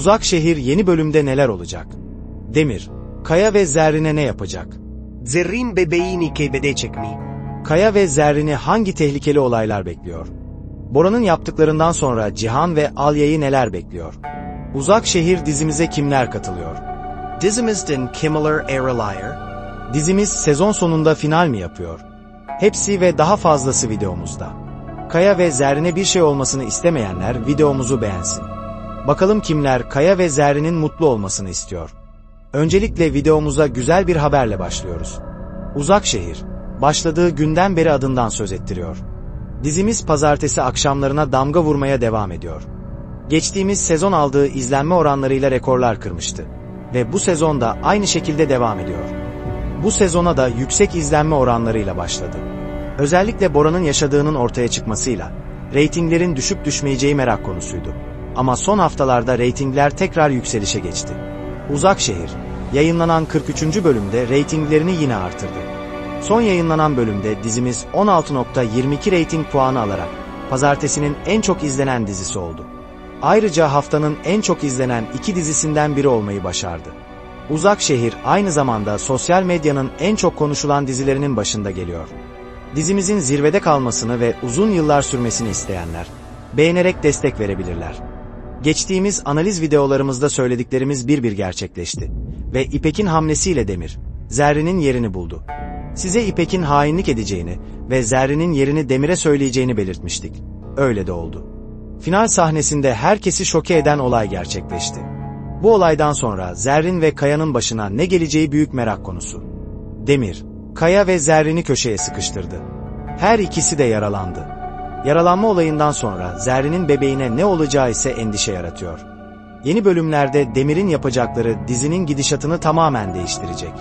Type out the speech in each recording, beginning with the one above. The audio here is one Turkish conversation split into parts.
Uzak şehir yeni bölümde neler olacak? Demir, Kaya ve Zerrin'e ne yapacak? Zerrin bebeğini keybedecek mi? Kaya ve Zerrin'i hangi tehlikeli olaylar bekliyor? Bora'nın yaptıklarından sonra Cihan ve Alya'yı neler bekliyor? Uzak şehir dizimize kimler katılıyor? Dizimizden kimler ayrılıyor? Dizimiz sezon sonunda final mi yapıyor? Hepsi ve daha fazlası videomuzda. Kaya ve Zerrin'e bir şey olmasını istemeyenler videomuzu beğensin. Bakalım kimler Kaya ve Zerrin'in mutlu olmasını istiyor. Öncelikle videomuza güzel bir haberle başlıyoruz. Uzak şehir, başladığı günden beri adından söz ettiriyor. Dizimiz pazartesi akşamlarına damga vurmaya devam ediyor. Geçtiğimiz sezon aldığı izlenme oranlarıyla rekorlar kırmıştı. Ve bu sezonda aynı şekilde devam ediyor. Bu sezona da yüksek izlenme oranlarıyla başladı. Özellikle Bora'nın yaşadığının ortaya çıkmasıyla, reytinglerin düşüp düşmeyeceği merak konusuydu. Ama son haftalarda reytingler tekrar yükselişe geçti. Uzak Şehir, yayınlanan 43. bölümde reytinglerini yine artırdı. Son yayınlanan bölümde dizimiz 16.22 reyting puanı alarak pazartesinin en çok izlenen dizisi oldu. Ayrıca haftanın en çok izlenen iki dizisinden biri olmayı başardı. Uzak Şehir aynı zamanda sosyal medyanın en çok konuşulan dizilerinin başında geliyor. Dizimizin zirvede kalmasını ve uzun yıllar sürmesini isteyenler, beğenerek destek verebilirler. Geçtiğimiz analiz videolarımızda söylediklerimiz bir bir gerçekleşti. Ve İpek'in hamlesiyle Demir, Zerrin'in yerini buldu. Size İpek'in hainlik edeceğini ve Zerrin'in yerini Demir'e söyleyeceğini belirtmiştik. Öyle de oldu. Final sahnesinde herkesi şoke eden olay gerçekleşti. Bu olaydan sonra Zerrin ve Kaya'nın başına ne geleceği büyük merak konusu. Demir, Kaya ve Zerrin'i köşeye sıkıştırdı. Her ikisi de yaralandı. Yaralanma olayından sonra Zerrin'in bebeğine ne olacağı ise endişe yaratıyor. Yeni bölümlerde Demir'in yapacakları dizinin gidişatını tamamen değiştirecek.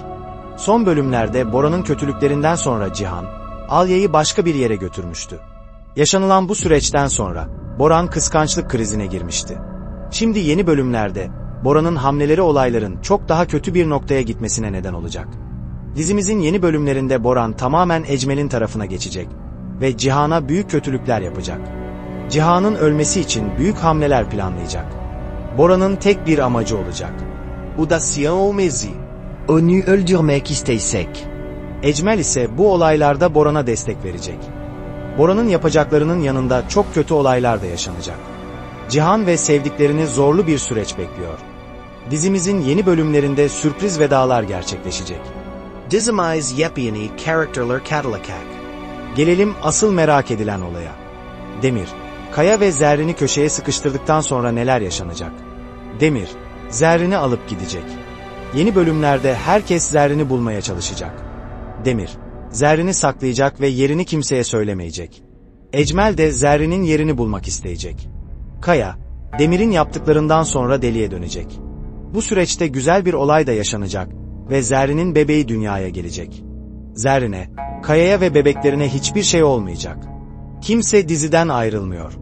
Son bölümlerde Bora'nın kötülüklerinden sonra Cihan, Alya'yı başka bir yere götürmüştü. Yaşanılan bu süreçten sonra Boran kıskançlık krizine girmişti. Şimdi yeni bölümlerde Bora'nın hamleleri olayların çok daha kötü bir noktaya gitmesine neden olacak. Dizimizin yeni bölümlerinde Boran tamamen Ecmel'in tarafına geçecek ve Cihan'a büyük kötülükler yapacak. Cihan'ın ölmesi için büyük hamleler planlayacak. Bora'nın tek bir amacı olacak. Udasyon Mezi. Onu öldürmek isteyecek. Ecmel ise bu olaylarda Boran'a destek verecek. Bora'nın yapacaklarının yanında çok kötü olaylar da yaşanacak. Cihan ve sevdiklerini zorlu bir süreç bekliyor. Dizimizin yeni bölümlerinde sürpriz vedalar gerçekleşecek. Dizimiz yepyeni karakterler katılacak. Gelelim asıl merak edilen olaya. Demir, Kaya ve Zerrin'i köşeye sıkıştırdıktan sonra neler yaşanacak? Demir, Zerrin'i alıp gidecek. Yeni bölümlerde herkes Zerrin'i bulmaya çalışacak. Demir, Zerrin'i saklayacak ve yerini kimseye söylemeyecek. Ecmel de Zerrin'in yerini bulmak isteyecek. Kaya, Demir'in yaptıklarından sonra deliye dönecek. Bu süreçte güzel bir olay da yaşanacak ve Zerrin'in bebeği dünyaya gelecek. Zerrin'e, Kaya'ya ve bebeklerine hiçbir şey olmayacak. Kimse diziden ayrılmıyor.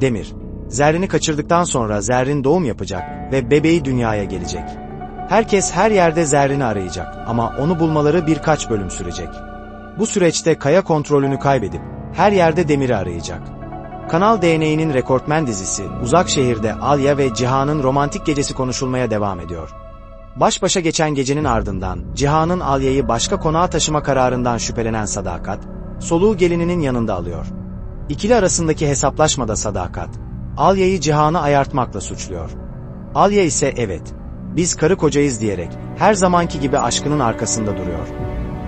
Demir, Zerrin'i kaçırdıktan sonra Zerrin doğum yapacak ve bebeği dünyaya gelecek. Herkes her yerde Zerrin'i arayacak ama onu bulmaları birkaç bölüm sürecek. Bu süreçte Kaya kontrolünü kaybedip her yerde Demir'i arayacak. Kanal DNA'nın rekortmen dizisi Uzak Şehir'de Alya ve Cihan'ın romantik gecesi konuşulmaya devam ediyor. Baş başa geçen gecenin ardından Cihan'ın Alya'yı başka konağa taşıma kararından şüphelenen Sadakat, soluğu gelininin yanında alıyor. İkili arasındaki hesaplaşmada Sadakat, Alya'yı Cihan'a ayartmakla suçluyor. Alya ise evet, biz karı kocayız diyerek her zamanki gibi aşkının arkasında duruyor.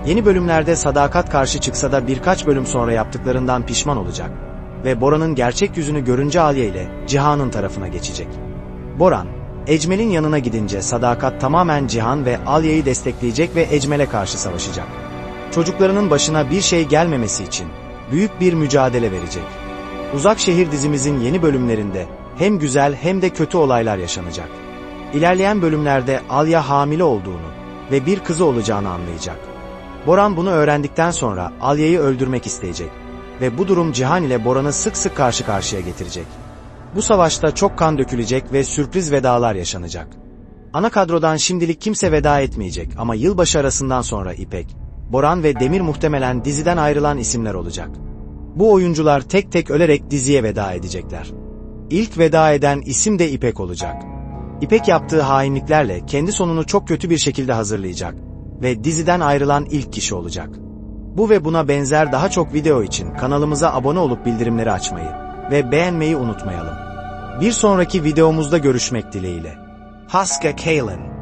Yeni bölümlerde Sadakat karşı çıksa da birkaç bölüm sonra yaptıklarından pişman olacak ve Boran'ın gerçek yüzünü görünce Alya ile Cihan'ın tarafına geçecek. Boran, Ecmel'in yanına gidince Sadakat tamamen Cihan ve Alya'yı destekleyecek ve Ecmel'e karşı savaşacak. Çocuklarının başına bir şey gelmemesi için büyük bir mücadele verecek. Uzak Şehir dizimizin yeni bölümlerinde hem güzel hem de kötü olaylar yaşanacak. İlerleyen bölümlerde Alya hamile olduğunu ve bir kızı olacağını anlayacak. Boran bunu öğrendikten sonra Alya'yı öldürmek isteyecek ve bu durum Cihan ile Boran'ı sık sık karşı karşıya getirecek. Bu savaşta çok kan dökülecek ve sürpriz vedalar yaşanacak. Ana kadrodan şimdilik kimse veda etmeyecek ama yılbaşı arasından sonra İpek, Boran ve Demir muhtemelen diziden ayrılan isimler olacak. Bu oyuncular tek tek ölerek diziye veda edecekler. İlk veda eden isim de İpek olacak. İpek yaptığı hainliklerle kendi sonunu çok kötü bir şekilde hazırlayacak ve diziden ayrılan ilk kişi olacak. Bu ve buna benzer daha çok video için kanalımıza abone olup bildirimleri açmayı ve beğenmeyi unutmayalım. Bir sonraki videomuzda görüşmek dileğiyle. Haska Kalen